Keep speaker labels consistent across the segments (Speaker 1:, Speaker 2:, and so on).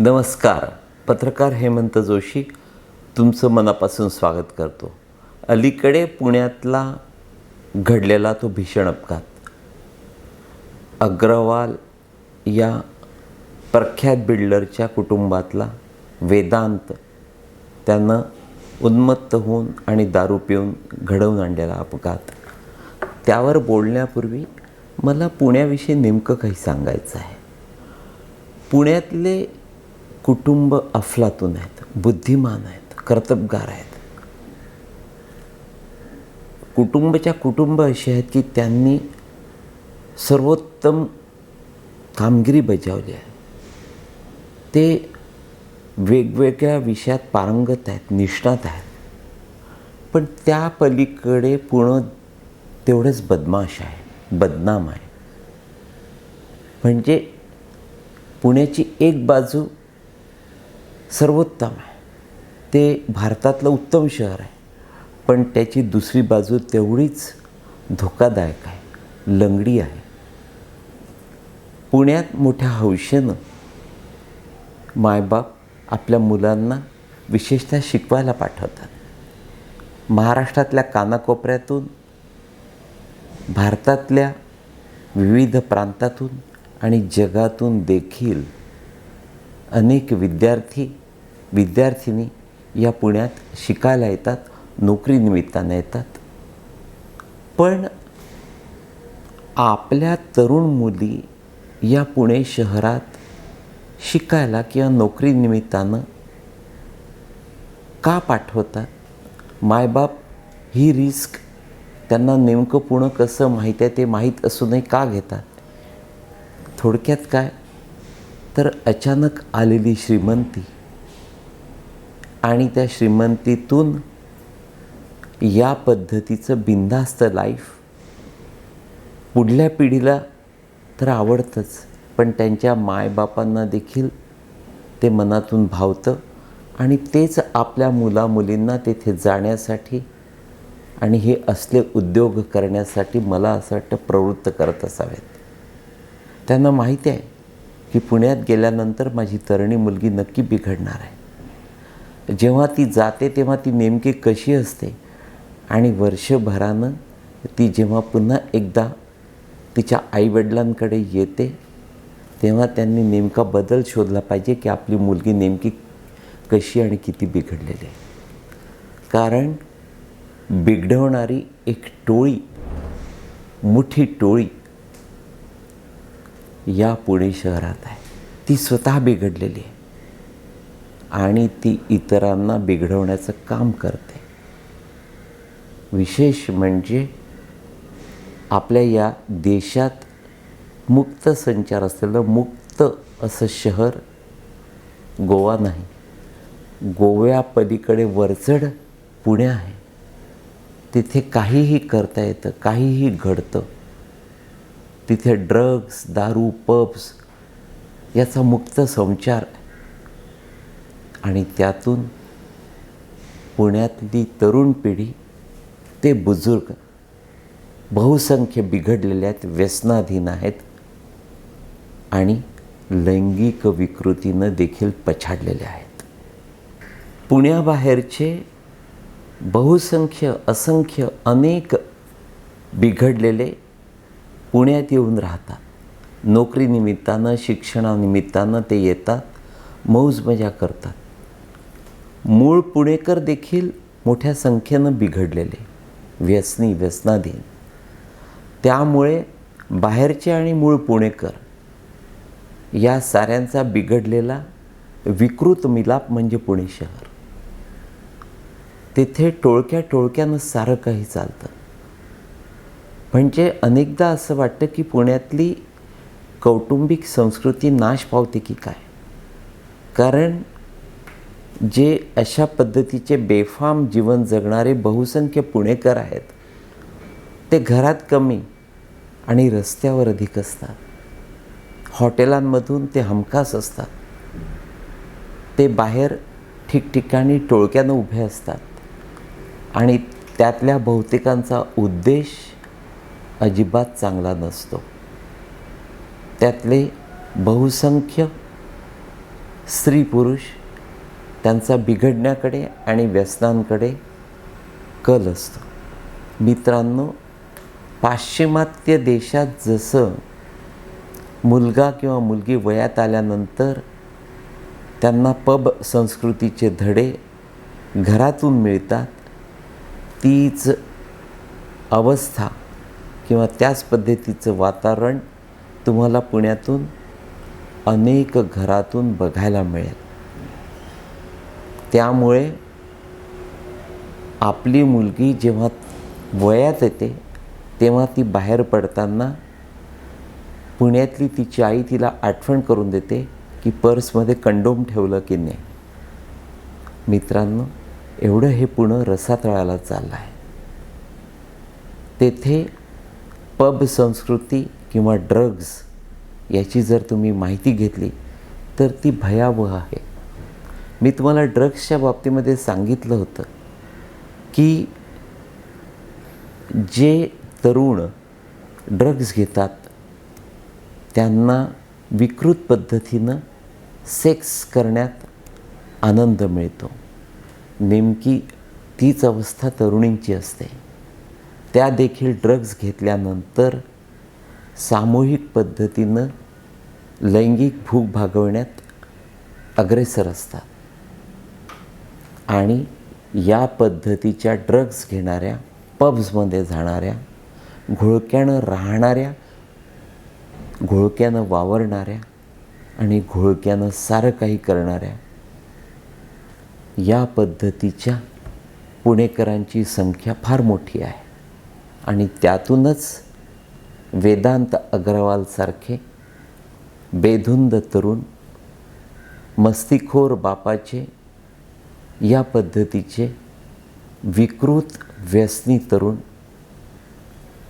Speaker 1: नमस्कार. पत्रकार हेमंत जोशी तुमचं मनापासून स्वागत करतो. अलीकडे पुण्यातला घडलेला तो भीषण अपघात. अग्रवाल या प्रख्यात बिल्डरच्या कुटुंबातला वेदांत त्यानं उन्मत्त होऊन आणि दारू पिऊन घडवून आणलेला अपघात. त्यावर बोलण्यापूर्वी मला पुण्याविषयी नेमकं काही सांगायचं आहे. पुण्यातले कुटुंब अफलातून आहेत बुद्धिमान आहेत कर्तबगार आहेत. कुटुंबच्या कुटुंब अशी आहेत की त्यांनी सर्वोत्तम कामगिरी बजावली आहे. ते वेगवेगळ्या विषयात पारंगत आहेत निष्णात आहेत. पण त्या पलीकडे पुणं तेवढंच बदमाश आहे बदनाम आहे. म्हणजे पुण्याची एक बाजू सर्वोत्तम आहे. ते भारतातलं उत्तम शहर आहे. पण त्याची दुसरी बाजू तेवढीच धोकादायक आहे. लंगडी आहे. पुण्यात मोठ्या हौशेनं मायबाप आपल्या मुलांना विशेषतः शिकवायला पाठवतात. महाराष्ट्रातल्या कानाकोपऱ्यातून भारतातल्या विविध प्रांतातून आणि जगातून देखील अनेक विद्यार्थी विद्यार्थिनी या पुण्यात शिकायला येतात नोकरीनिमित्तानं येतात. पण आपल्या तरुण मुली या पुणे शहरात शिकायला किंवा नोकरीनिमित्तानं का पाठवतात? मायबाप ही रिस्क त्यांना नेमकं पुणं कसं माहीत आहे ते माहीत असूनही का घेतात? थोडक्यात काय? तर अचानक आलेली श्रीमंती आणि त्या श्रीमंतीतून या पद्धतीचं बिनधास्त लाईफ पुढल्या पिढीला तर आवडतंच पण त्यांच्या मायबापांना देखील ते मनातून भावतं आणि तेच आपल्या मुलामुलींना तेथे जाण्यासाठी आणि हे असले उद्योग करण्यासाठी मला असं वाटतं प्रवृत्त करत असावेत. त्यांना माहिती आहे की पुण्यात गेल्यानंतर माझी तरणी मुलगी नक्की बिघडणार आहे. जेव्हा ती जाते तेव्हा ती नेमकी कशी असते? आणि वर्षभरानं ती जेव्हा पुन्हा एकदा तिच्या आईवडिलांकडे येते तेव्हा त्यांनी नेमका बदल शोधला पाहिजे की आपली मुलगी नेमकी कशी आणि किती बिघडलेली आहे. कारण बिघडवणारी एक टोळी मोठी टोळी या पुणे शहरात आहे. ती स्वतः बिघडलेली आहे. आणि ती इतरांना बिघडवण्याचं काम करते. विशेष म्हणजे आपल्या या देशात मुक्त संचार असलेलं मुक्त असं शहर गोवा नाही. गोव्यापलीकडे वरचढ पुणे आहे. तिथे काहीही करता येतं काहीही घडतं. तिथे ड्रग्स दारू पब्स याचा मुक्त संचार. आणि त्यातून पुण्यातली तरुण पिढी ते बुजुर्ग बहुसंख्य बिघडलेले आहेत व्यसनाधीन आहेत आणि लैंगिक विकृतीनं देखील पछाडलेले आहेत. पुण्याबाहेरचे बहुसंख्य असंख्य अनेक बिघडलेले पुण्यात येऊन राहतात. नोकरीनिमित्तानं शिक्षणानिमित्तानं ते येतात मौज मजा करतात. मूळ पुणेकर देखील मोठ्या संख्येनं बिघडलेले व्यसनी व्यसनाधीन. त्यामुळे बाहेरचे आणि मूळ पुणेकर या साऱ्यांचा बिघडलेला विकृत मिलाप म्हणजे पुणे शहर. तिथे टोळक्या टोळक्यानं सारं काही चालतं. म्हणजे अनेकदा असं वाटतं की पुण्यातली कौटुंबिक संस्कृती नाश पावते की काय? कारण जे अशा पद्धतीचे बेफाम जीवन जगणारे बहुसंख्य पुणेकर आहेत ते घरात कमी आणि रस्त्यावर अधिक असतात. हॉटेलांमधून ते हमखास असतात. ते बाहेर ठिकठिकाणी टोळक्यानं उभे असतात. आणि त्यातल्या बहुतेकांचा उद्देश अजिबात चांगला नसतो. त्यातले बहुसंख्य स्त्री पुरुष त्यांचा बिघडण्याकडे आणि व्यसनांकडे कल असतो. मित्रांनो पाश्चिमात्य देशात जसं मुलगा किंवा मुलगी वयात आल्यानंतर त्यांना पब संस्कृतीचे धडे घरातून मिळतात तीच अवस्था किंवा त्याच पद्धतीचं वातावरण तुम्हाला पुण्यातून अनेक घरातून बघायला मिळेल. त्यामुळे आपली मुलगी जेव्हा वयात येते तेव्हा ती बाहेर पडताना पुण्यातली तिची आई तिला आठवण करून देते की पर्समध्ये कंडोम ठेवलं की नाही. मित्रांनो एवढं हे पुणं रसातळाला चाललं आहे तेथे पब संस्कृती किंवा ड्रग्ज याची जर तुम्ही माहिती घेतली तर ती भयावह आहे. मी तुम्हाला ड्रग्सच्या बाबतीमध्ये सांगितलं होतं की जे तरुण ड्रग्ज घेतात त्यांना विकृत पद्धतीनं सेक्स करण्यात आनंद मिळतो. नेमकी तीच अवस्था तरुणींची असते. त्या देखील ड्रग्ज घेतल्यानंतर सामूहिक पद्धतीनं लैंगिक भूक भागवण्यात अग्रेसर असतात. आणि या पद्धतीच्या ड्रग्ज घेणाऱ्या पब्समध्ये जाणाऱ्या घोळक्यानं राहणाऱ्या घोळक्यानं वावरणाऱ्या आणि घोळक्यानं सारं काही करणाऱ्या या पद्धतीच्या पुणेकरांची संख्या फार मोठी आहे. आणि त्यातूनच वेदांत अग्रवालसारखे बेधुंद तरुण मस्तीखोर बापाचे या पद्धतीचे विकृत व्यसनी तरुण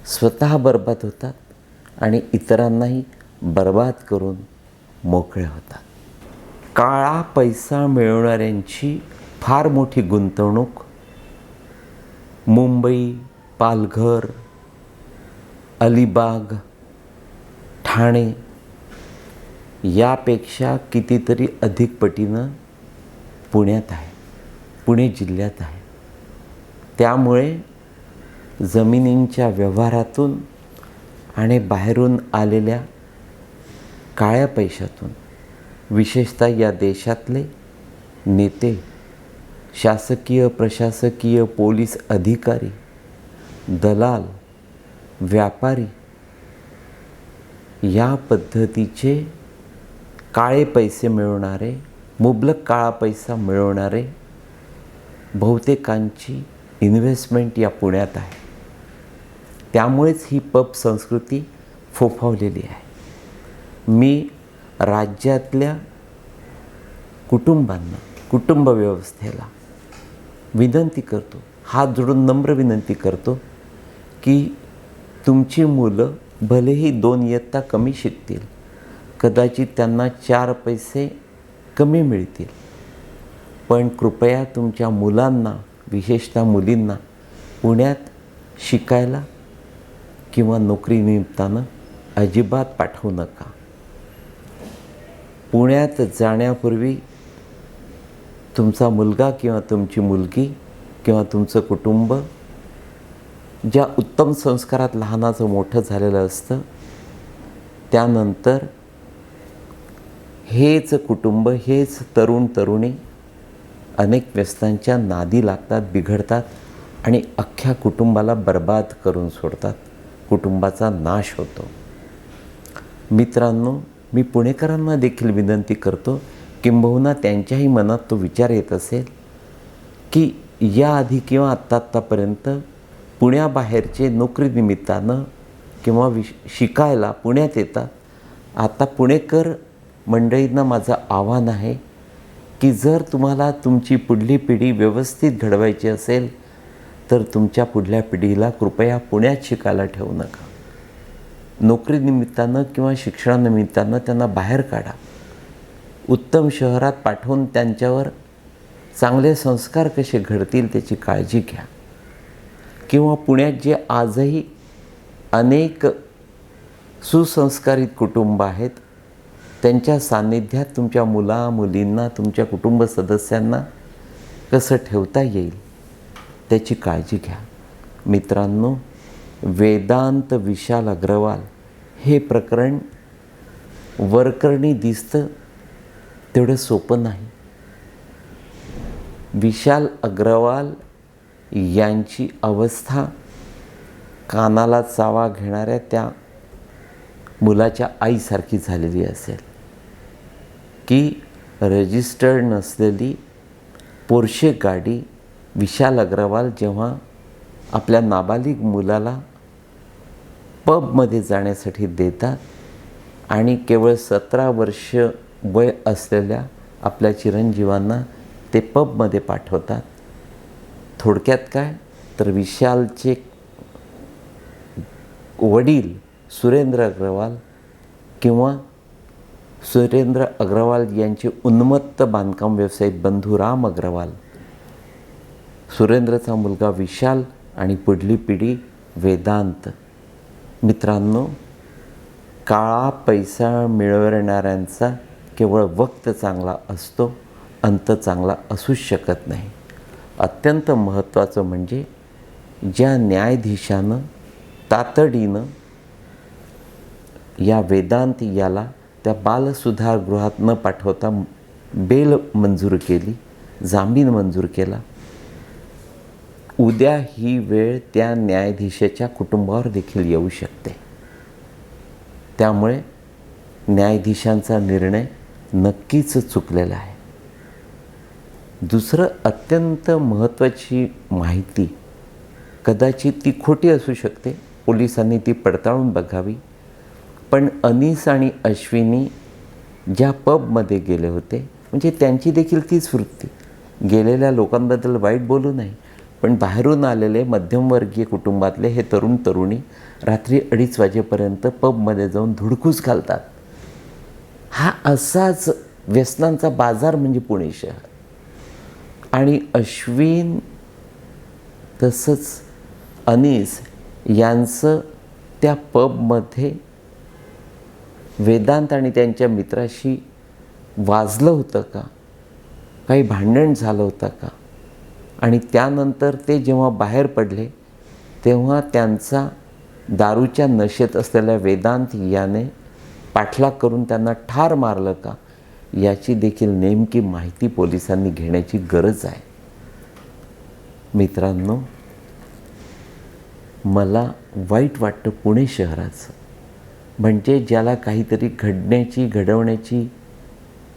Speaker 1: स्वतः बर्बाद होतात आणि इतरांनाही बर्बाद करून मोकळे होतात. काळा पैसा मिळवणाऱ्यांची फार मोठी गुंतवणूक मुंबई पालघर अलिबाग ठाणे यापेक्षा कितीतरी अधिक पटीनं पुण्यात आहे पुणे जिल्ह्यात आहे. त्यामुळे जमिनींच्या व्यवहारातून आणि बाहेरून आलेल्या काळ्या पैशातून विशेषतः या देशातले नेते शासकीय प्रशासकीय पोलीस अधिकारी दलाल व्यापारी या पद्धतीचे काळे पैसे मिळवणारे मुबलक काळा पैसा मिळवणारे बहुतेकांची इन्व्हेस्टमेंट या पुण्यात आहे. त्यामुळेच ही पब संस्कृती फोफावलेली आहे. मी राज्यातल्या कुटुंबांना कुटुंब व्यवस्थेला विनंती करतो हात जोडून नम्र विनंती करतो की तुमची मुलं भलेही दोन इयत्ता कमी शिकतील कदाचित त्यांना चार पैसे कमी मिळतील. पण कृपया तुमच्या मुलांना विशेषतः मुलींना पुण्यात शिकायला किंवा नोकरीनिमित्तानं अजिबात पाठवू नका. पुण्यात जाण्यापूर्वी तुमचा मुलगा किंवा तुमची मुलगी किंवा तुमचं कुटुंब ज्या उत्तम संस्कारात लहानाचं मोठं झालेलं असतं त्यानंतर हेच कुटुंब हेच तरुण तरुणी अनेक व्यस्तांच्या नादी लागतात बिघडतात आणि अख्ख्या कुटुंबाला बर्बाद करून सोडतात. कुटुंबाचा नाश होतो. मित्रांनो मी पुणेकरांना देखील विनंती करतो किंबहुना त्यांच्याही मनात तो विचार येत असेल की याआधी किंवा आत्ता आत्तापर्यंत पुण्याबाहेरचे नोकरीनिमित्तानं किंवा विश शिकायला पुण्यात येतात. आता पुणेकर मंडळींना माझं आव्हान आहे की जर तुम्हाला तुमची पुढली पिढी व्यवस्थित घडवायची असेल तर तुमच्या पुढल्या पिढीला कृपया पुण्यात शिकायला ठेवू नका. नोकरीनिमित्तानं किंवा शिक्षणानिमित्तानं त्यांना बाहेर काढा. उत्तम शहरात पाठवून त्यांच्यावर चांगले संस्कार कसे घडतील त्याची काळजी घ्या. किंवा पुण्यात जे आजही अनेक सुसंस्कारित कुटुंब आहेत त्यांच्या सान्निध्यात तुमच्या मुला मुलींना तुमच्या कुटुंब सदस्यांना कसं ठेवता येईल त्याची काळजी घ्या. मित्रांनो वेदांत विशाल अग्रवाल हे प्रकरण वरकरणी दिसतं तेवढं सोपं नाही. विशाल अग्रवाल यांची अवस्था कानाला चावा घेणाऱ्या त्या मुलाच्या आईसारखी झालेली असेल. की रजिस्टर्ड नसलेली पोर्शे गाडी विशाल अग्रवाल जेव्हा आपल्या नाबालिग मुलाला पबमध्ये जाण्यासाठी देतात आणि केवळ सतरा वर्ष वय असलेल्या आपल्या चिरंजीवांना ते पबमध्ये पाठवतात थोडक्यात काय? तर विशालचे वडील सुरेंद्र अग्रवाल किंवा सुरेंद्र अग्रवाल यांचे उन्मत्त बांधकाम व्यावसायिक बंधू राम अग्रवाल. सुरेंद्रचा मुलगा विशाल आणि पुढली पिढी वेदांत. मित्रांनो काळा पैसा मिळवणाऱ्यांचा केवळ वक्त चांगला असतो अंत चांगला असूच शकत नाही. अत्यंत महत्त्वाचं म्हणजे ज्या न्यायाधीशानं तातडीनं या वेदांत याला त्या बालसुधारगृहात न पाठवता बेल मंजूर केली जामीन मंजूर केला. उद्या ही वेळ त्या न्यायाधीशाच्या कुटुंबावर देखील येऊ शकते. त्यामुळे न्यायाधीशांचा निर्णय नक्कीच चुकलेला आहे. दुसरं अत्यंत महत्त्वाची माहिती कदाचित ती खोटी असू शकते. पोलिसांनी ती पडताळून बघावी. पण अनीस आणि अश्विनी ज्या पबमध्ये गेले होते म्हणजे त्यांची देखील तीच वृत्ती. गेलेल्या लोकांबद्दल वाईट बोलू नये पण बाहेरून आलेले मध्यमवर्गीय कुटुंबातले हे तरुण तरुणी रात्री अडीच वाजेपर्यंत पबमध्ये जाऊन धुडकूस घालतात. हा असाच व्यसनांचा बाजार म्हणजे पुणे शहर. आणि अश्विन तसंच अनीस यांचं त्या पबमध्ये वेदांत आणि त्यांच्या मित्राशी वाजलं होतं का? काही भांडण झालं होतं का? आणि त्यानंतर ते जेव्हा बाहेर पडले तेव्हा त्यांचा दारूच्या नशेत असलेल्या वेदांत याने पाठलाग करून त्यांना ठार मारलं का? याची देखील नेमकी माहिती पोलिसांनी घेण्याची गरज आहे. मित्रांनो मला वाईट वाटतं पुणे शहराचं. म्हणजे ज्याला काहीतरी घडण्याची घडवण्याची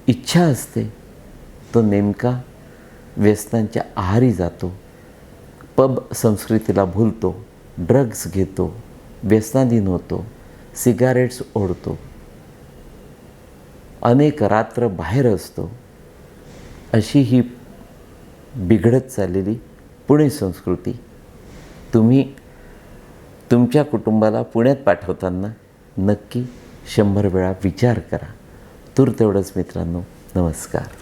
Speaker 1: इच्छा असते तो नेमका व्यसनांच्या आहारी जातो पब संस्कृतीला भूलतो ड्रग्ज घेतो व्यसनाधीन होतो सिगारेट्स ओढतो अनेक रात्र बाहेर असतो. अशी ही बिघडत चाललेली पुणे संस्कृती. तुम्ही तुमच्या कुटुंबाला पुण्यात पाठवताना नक्की शंभर वेळा विचार करा. तूर तेवढंच मित्रांनो नमस्कार.